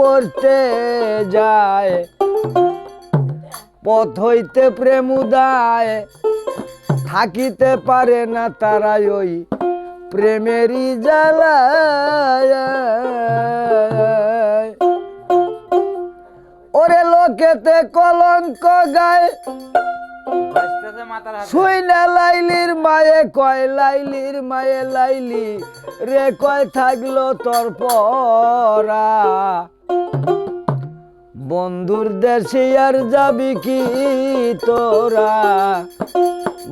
পড়তে যায়, পথ হইতে প্রেম উদায়, থাকিতে পারে না তারাই ওই প্রেমেরই জ্বালায়। ওরে লোকেতে কলঙ্ক গায়, শুই না লাইলির মায়ে, কয় লাইলির মায়ে লাইলি রে, কয় থাকল তোর পরা। বন্ধুর দেশে আর যাবি কি তোরা?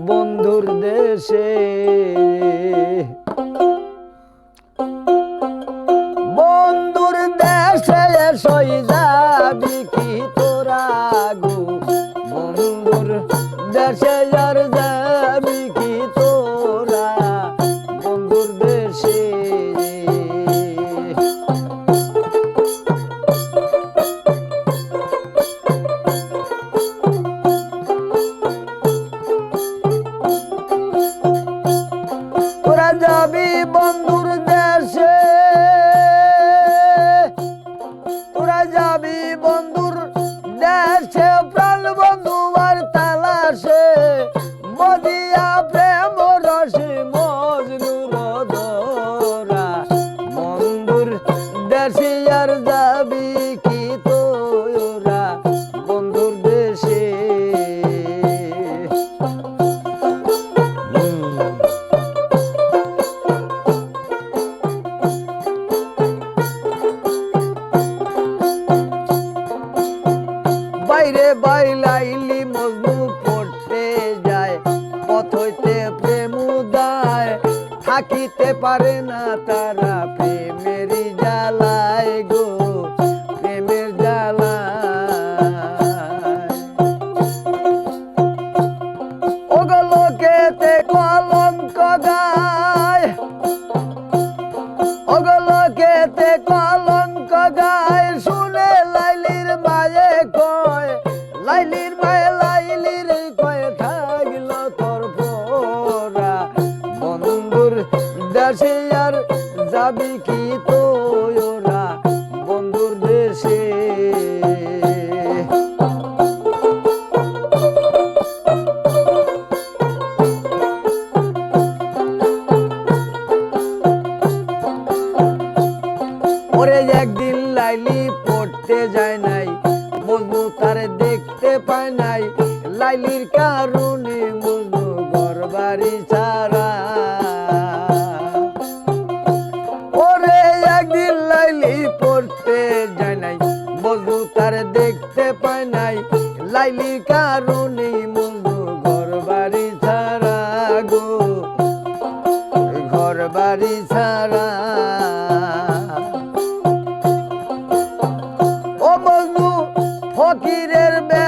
বন্ধুর দেশে। বন্ধুর দেশে সই যাবি কি তোরা গো? বন্ধুর দেশে আর যাবি কি তোরা? বন্ধুর দেশে যাবি বন্ধুর দেশে তোরা যাবি বন্ধুর দেশে প্রাণ বন্ধু আর তালাশে মদিয়া বাইরে বাইলাইলি মজনু পড়তে যায়, পথ হইতে প্রেম উদায়, থাকিতে পারে না তারা প্রেমেরই জ্বালায় গো, প্রেমের জ্বালায়। ওগলোকেতে কলঙ্ক গায় ওগলোকেতে কলঙ্ক গায় দেশে আর যাবি কি তোরা বন্ধুর দেশে? ওরে একদিন লাইলি পড়তে যায় নাই, মজনু তারে দেখতে পায় নাই। লাইলির কারণে মজনু ঘর বাড়ি ছাড়া লাইলির কারণে মুন্দু ঘর বাড়ি ছাড়া গো। ঘর বাড়ি ছাড়া। ও বন্ধু ফকিরের বেশে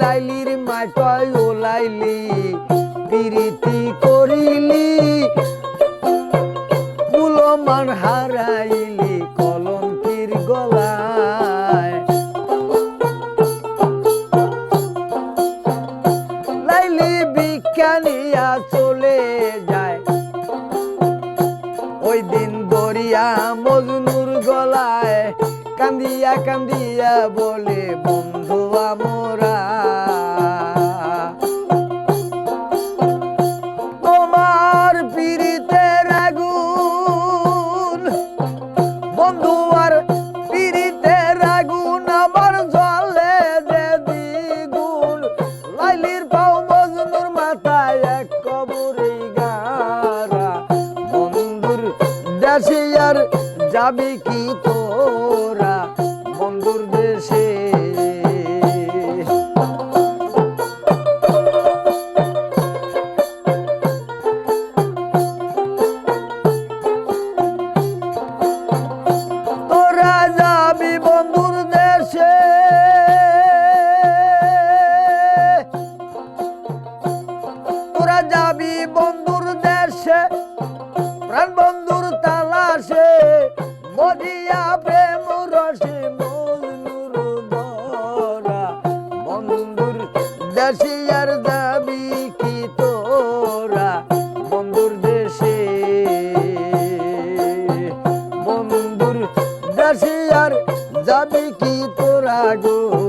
বাইলাইলির মাটয় ওলাইলি, পিরিতি করিলি পুলমান হারাইলি কলঙ্কির গলায়। লাইলি বিজ্ঞানিয়া চলে যায়। ওই দিন দরিয়া মজনুর গলায় কান্দিয়া কান্দিয়া বলে, বন্ধু আমরা যাবি কি তোরা বন্ধুর দেশে? তোরা যাবি বন্ধুর দেশে? তোরা যাবি বন্ধু কি তোরা বন্ধুর দেশে? বন্ধুর আর যাবি কি তোরা গো?